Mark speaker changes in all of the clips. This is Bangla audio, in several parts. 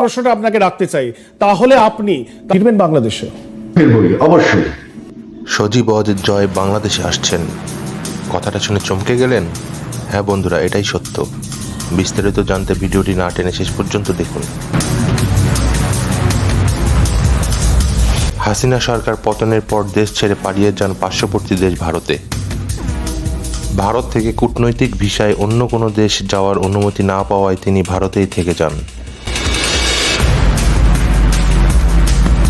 Speaker 1: প্রশ্নটা আপনাকে রাখতে চাই। তাহলে আপনি ফিরবেন বাংলাদেশে।
Speaker 2: ফিরবই অবশ্যই।
Speaker 3: সজীব অজিত জয় বাংলাদেশে আসছেন। কথাটা শুনে চমকে গেলেন? হ্যাঁ বন্ধুরা এটাই সত্য। বিস্তারিত জানতে ভিডিওটি না টেনে শেষ পর্যন্ত দেখুন। হাসিনা সরকার পতনের পর দেশ ছেড়ে পালিয়ে যান পার্শ্ববর্তী দেশ ভারতে। ভারত থেকে কূটনৈতিক ভিসায় অন্য কোনো দেশ যাওয়ার অনুমতি না পাওয়ায় তিনি ভারতেই থেকে যান।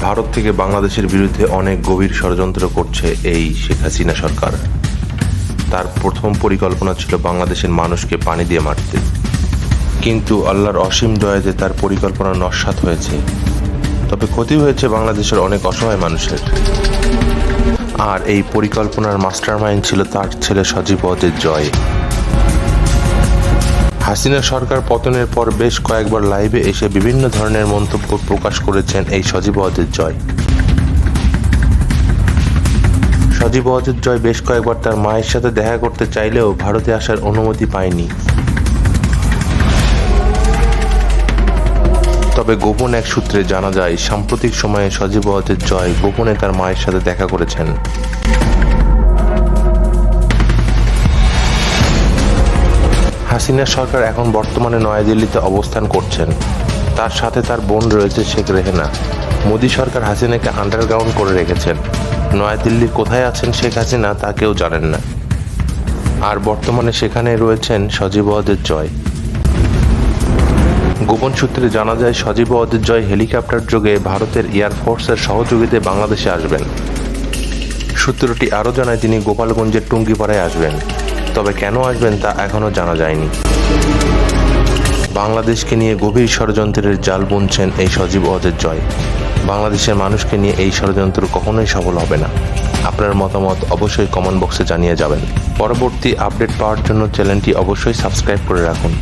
Speaker 3: ভারত থেকে বাংলাদেশের বিরুদ্ধে অনেক গভীর ষড়যন্ত্র করছে এই শেখ হাসিনা সরকার। তার প্রথম পরিকল্পনা ছিল বাংলাদেশের মানুষকে পানি দিয়ে মারতে। কিন্তু আল্লাহর অসীম দয়াতে তার পরিকল্পনা নস্বাত হয়েছে। তবে ক্ষতি হয়েছে বাংলাদেশের অনেক অসহায় মানুষের। আর এই পরিকল্পনার মাস্টারমাইন্ড ছিল তার ছেলে সজীব অজের জয়। হাসিনা সরকার পতনের পর বেশ কয়েকবার লাইভে এসে বিভিন্ন ধরনের মন্তব্য প্রকাশ করেছেন এই সজীব অজের জয়। সজীব অজের জয় বেশ কয়েকবার তার মায়ের সাথে দেখা করতে চাইলেও ভারতে আসার অনুমতি পায়নি। তবে গোপন এক সূত্রে জানা যায়, সাম্প্রতিক সময়ে সজীব অজের জয় গোপনে তার মায়ের সাথে দেখা করেছেন। হাসিনা সরকার এখন বর্তমানে নয়াদিল্লিতে অবস্থান করছেন। তার সাথে তার বোন রয়েছে শেখ রেহেনা। মোদী সরকার হাসিনাকে আন্ডারগ্রাউন্ড করে রেখেছেন। নয়াদিল্লির কোথায় আছেন শেখ হাসিনা তা কেউ জানেন না। আর বর্তমানে সেখানে রয়েছেন সজীব অদের জয়। গোপন সূত্রে জানা যায়, সজীব অদের জয় হেলিকপ্টার যোগে ভারতের এয়ারফোর্সের সহযোগিতায় বাংলাদেশে আসবেন। সূত্রটি আরও জানায়, তিনি গোপালগঞ্জের টুঙ্গিপাড়ায় আসবেন। তবে কেন আসবেন তা এখনও জানা যায়নি। বাংলাদেশকে নিয়ে গভীর ষড়যন্ত্রের জাল বুনছেন এই সজীব অজের জয়। বাংলাদেশের মানুষকে নিয়ে এই ষড়যন্ত্র কখনোই সফল হবে না। আপনার মতামত অবশ্যই কমেন্ট বক্সে জানিয়ে যাবেন। পরবর্তী আপডেট পাওয়ার জন্য চ্যানেলটি অবশ্যই সাবস্ক্রাইব করে রাখুন।